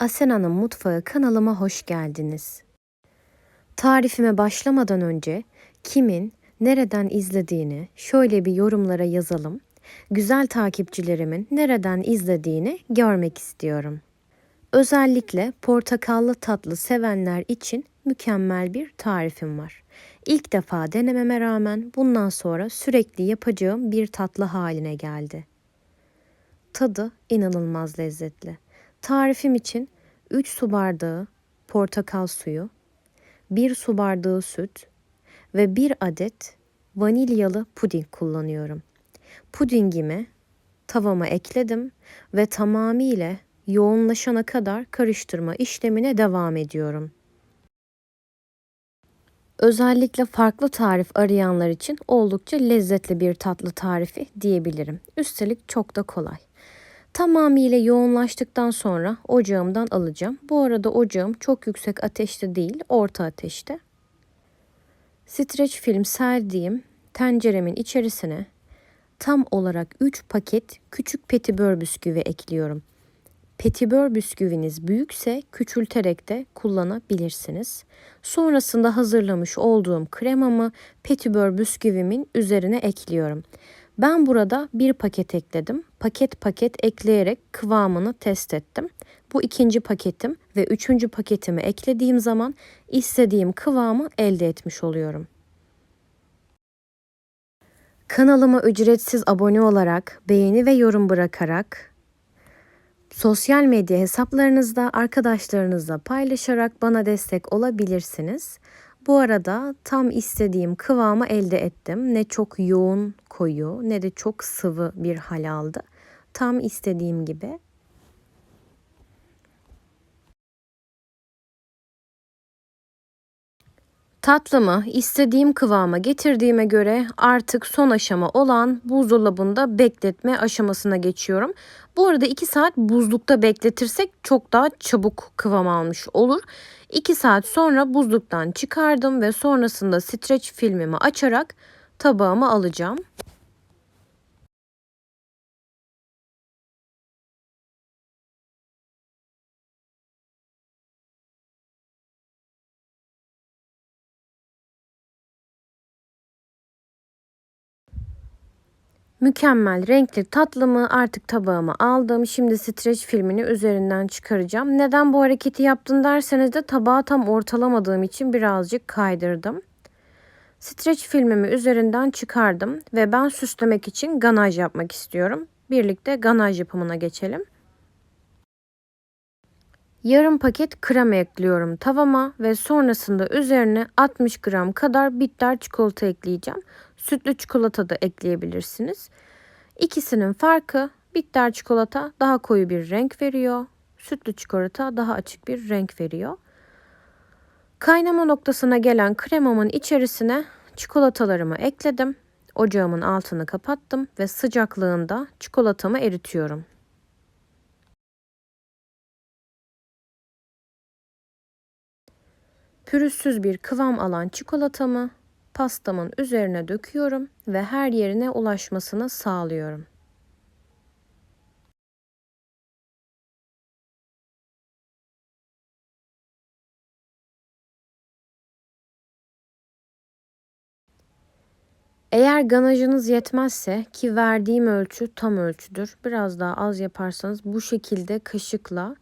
Asena'nın Mutfağı kanalıma hoş geldiniz. Tarifime başlamadan önce kimin nereden izlediğini şöyle bir yorumlara yazalım. Güzel takipçilerimin nereden izlediğini görmek istiyorum. Özellikle portakallı tatlı sevenler için mükemmel bir tarifim var. İlk defa denememe rağmen bundan sonra sürekli yapacağım bir tatlı haline geldi. Tadı inanılmaz lezzetli. Tarifim için 3 su bardağı portakal suyu, 1 su bardağı süt ve 1 adet vanilyalı puding kullanıyorum. Pudingimi tavama ekledim ve tamamıyla yoğunlaşana kadar karıştırma işlemine devam ediyorum. Özellikle farklı tarif arayanlar için oldukça lezzetli bir tatlı tarifi diyebilirim. Üstelik çok da kolay. Tamamıyla yoğunlaştıktan sonra ocağımdan alacağım. Bu arada ocağım çok yüksek ateşte değil, orta ateşte. Streç film serdiğim tenceremin içerisine tam olarak 3 paket küçük petibör bisküvi ekliyorum. Petibör bisküviniz büyükse küçülterek de kullanabilirsiniz. Sonrasında hazırlamış olduğum kremamı petibör bisküvimin üzerine ekliyorum. Ben burada bir paket ekledim. Paket paket ekleyerek kıvamını test ettim. Bu ikinci paketim ve üçüncü paketimi eklediğim zaman istediğim kıvamı elde etmiş oluyorum. Kanalıma ücretsiz abone olarak, beğeni ve yorum bırakarak, sosyal medya hesaplarınızda arkadaşlarınızla paylaşarak bana destek olabilirsiniz. Bu arada tam istediğim kıvamı elde ettim. Ne çok yoğun koyu ne de çok sıvı bir hal aldı. Tam istediğim gibi. Tatlımı istediğim kıvama getirdiğime göre artık son aşama olan buzdolabında bekletme aşamasına geçiyorum. Bu arada 2 saat buzlukta bekletirsek çok daha çabuk kıvam almış olur. 2 saat sonra buzluktan çıkardım ve sonrasında streç filmimi açarak tabağıma alacağım. Mükemmel renkli tatlımı artık tabağıma aldım. Şimdi streç filmini üzerinden çıkaracağım. Neden bu hareketi yaptın derseniz de tabağı tam ortalamadığım için birazcık kaydırdım. Streç filmimi üzerinden çıkardım ve ben süslemek için ganaj yapmak istiyorum. Birlikte ganaj yapımına geçelim. Yarım paket krema ekliyorum tavama ve sonrasında üzerine 60 gram kadar bitter çikolata ekleyeceğim. Sütlü çikolata da ekleyebilirsiniz. İkisinin farkı bitter çikolata daha koyu bir renk veriyor. Sütlü çikolata daha açık bir renk veriyor. Kaynama noktasına gelen kremamın içerisine çikolatalarımı ekledim. Ocağımın altını kapattım ve sıcaklığında çikolatamı eritiyorum. Pürüzsüz bir kıvam alan çikolatamı pastamın üzerine döküyorum ve her yerine ulaşmasını sağlıyorum. Eğer ganajınız yetmezse ki verdiğim ölçü tam ölçüdür. Biraz daha az yaparsanız bu şekilde kaşıkla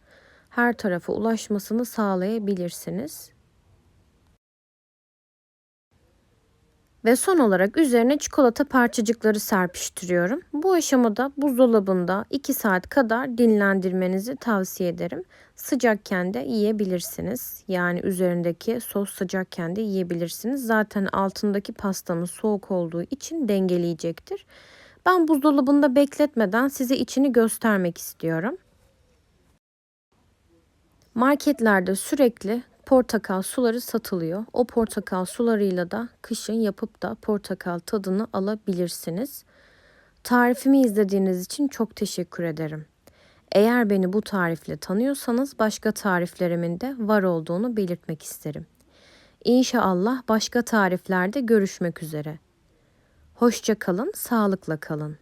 her tarafa ulaşmasını sağlayabilirsiniz. Ve son olarak üzerine çikolata parçacıkları serpiştiriyorum. Bu aşamada buzdolabında 2 saat kadar dinlendirmenizi tavsiye ederim. Sıcakken de yiyebilirsiniz. Yani üzerindeki sos sıcakken de yiyebilirsiniz. Zaten altındaki pastamız soğuk olduğu için dengeleyecektir. Ben buzdolabında bekletmeden size içini göstermek istiyorum. Marketlerde sürekli portakal suları satılıyor. O portakal sularıyla da kışın yapıp da portakal tadını alabilirsiniz. Tarifimi izlediğiniz için çok teşekkür ederim. Eğer beni bu tarifle tanıyorsanız başka tariflerimin de var olduğunu belirtmek isterim. İnşallah başka tariflerde görüşmek üzere. Hoşça kalın, sağlıkla kalın.